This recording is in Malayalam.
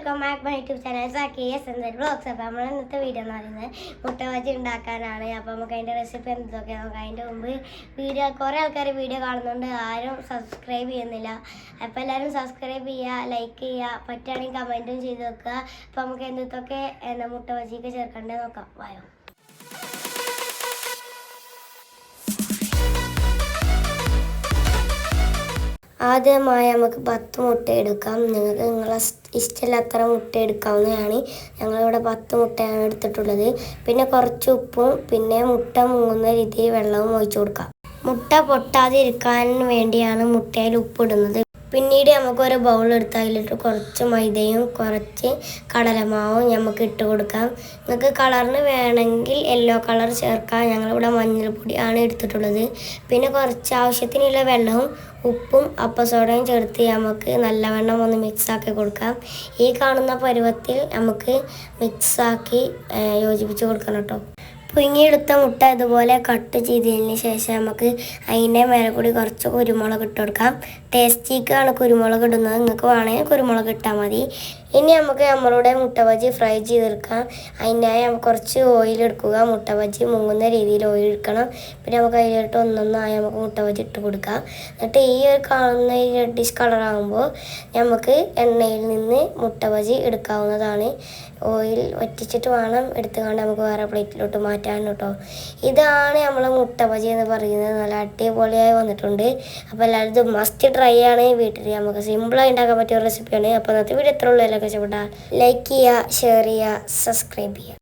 Welcome back my YouTube channel Saki S N blogs അപ്പോൾ നമ്മൾ ഇന്നത്തെ വീഡിയോ എന്ന് പറയുന്നത് മുട്ട ബജി ഉണ്ടാക്കാനാണ്. അപ്പോൾ നമുക്ക് അതിന്റെ റെസിപ്പി എന്തൊക്കെ നോക്കാം. അതിന്റെ മുമ്പ് വീഡിയോ കുറേ ആൾക്കാർ വീഡിയോ കാണുന്നുണ്ട്. ആരും സബ്സ്ക്രൈബ് ചെയ്യുന്നില്ല. അപ്പോൾ എല്ലാവരും സബ്സ്ക്രൈബ് ചെയ്യുക ലൈക്ക് ചെയ്യുക പറ്റുകയാണെങ്കിൽ കമന്റും ചെയ്ത് വെക്കുക. അപ്പോൾ നമുക്ക് എന്തൊക്കെ എന്താ മുട്ട ബജിക്ക് ചേർക്കേണ്ടത് നോക്കാം. വായോ ആദ്യമായി നമുക്ക് പത്ത് മുട്ട എടുക്കാം. നിങ്ങൾക്ക് നിങ്ങളെ ഇഷ്ടമില്ലാത്ത മുട്ട എടുക്കാവുന്നതാണ്. ഞങ്ങളിവിടെ പത്ത് മുട്ടയാണ് എടുത്തിട്ടുള്ളത്. പിന്നെ കുറച്ച് ഉപ്പും പിന്നെ മുട്ട മുങ്ങുന്ന രീതിയിൽ വെള്ളവും ഒഴിച്ചു കൊടുക്കാം. മുട്ട പൊട്ടാതിരിക്കാൻ വേണ്ടിയാണ് മുട്ടയിൽ ഉപ്പിടുന്നത് പിന്നീട് നമുക്കൊരു ബൗൾ എടുത്ത് അതിലിട്ട് കുറച്ച് മൈദയും കുറച്ച് കടലമാവും നമുക്ക് ഇട്ട് കൊടുക്കാം. നിങ്ങൾക്ക് കളറിന് വേണമെങ്കിൽ യെല്ലോ കളർ ചേർക്കാം. ഞങ്ങളിവിടെ മഞ്ഞൾപ്പൊടിയാണ് എടുത്തിട്ടുള്ളത്. പിന്നെ കുറച്ച് ആവശ്യത്തിനുള്ള വെള്ളവും ഉപ്പും അപ്പസോഡയും ചേർത്ത് നമുക്ക് നല്ലവണ്ണം ഒന്ന് മിക്സാക്കി കൊടുക്കാം. ഈ കാണുന്ന പരുവത്തിൽ നമുക്ക് മിക്സാക്കി യോജിപ്പിച്ച് കൊടുക്കണം കേട്ടോ പുഴുങ്ങിയെടുത്ത മുട്ട ഇതുപോലെ കട്ട് ചെയ്തതിന് ശേഷം നമുക്ക് അതിന്റെ മേലെ കൂടി കുറച്ച് കുരുമുളക് ഇട്ട് കൊടുക്കാം. ടേസ്റ്റിക്കാണ് കുരുമുളക് ഇടുന്നത്. നിങ്ങൾക്ക് വേണമെങ്കിൽ കുരുമുളക് ഇട്ടാൽ മതി. ഇനി നമുക്ക് നമ്മളുടെ മുട്ട ബജി ഫ്രൈ ചെയ്തെടുക്കാം. അതിനായി കുറച്ച് ഓയിൽ എടുക്കുക. മുട്ട ബജി മുങ്ങുന്ന രീതിയിൽ ഓയിൽ എടുക്കണം. പിന്നെ നമുക്ക് അതിലോട്ട് ഒന്നൊന്നായി നമുക്ക് മുട്ട ബജി ഇട്ട് കൊടുക്കാം. എന്നിട്ട് ഈ ഒരു കാണുന്ന ഈ റെഡിഷ് കളറാകുമ്പോൾ നമുക്ക് എണ്ണയിൽ നിന്ന് മുട്ട ബജി എടുക്കാവുന്നതാണ്. ഓയിൽ വറ്റിച്ചിട്ട് വേണം എടുത്തുകൊണ്ട് നമുക്ക് വേറെ പ്ലേറ്റിലോട്ട് മാറ്റാൻ കേട്ടോ. ഇതാണ് നമ്മൾ മുട്ട ബജി എന്ന് പറയുന്നത്. നല്ല അടിപൊളിയായി വന്നിട്ടുണ്ട്. അപ്പോൾ എല്ലാവരും ഇത് മസ്റ്റ് ട്രൈ ആണ്. വീട്ടിൽ നമുക്ക് സിമ്പിളായി ഉണ്ടാക്കാൻ പറ്റിയ റെസിപ്പിയാണ് അപ്പോൾ ഇന്നത്തെ വീഡിയോ എത്ര ഉള്ളൂ. എല്ലാവർക്കും ഇഷ്ടപ്പെട്ടാൽ ലൈക്ക് ചെയ്യുക ഷെയർ ചെയ്യുക സബ്സ്ക്രൈബ് ചെയ്യുക.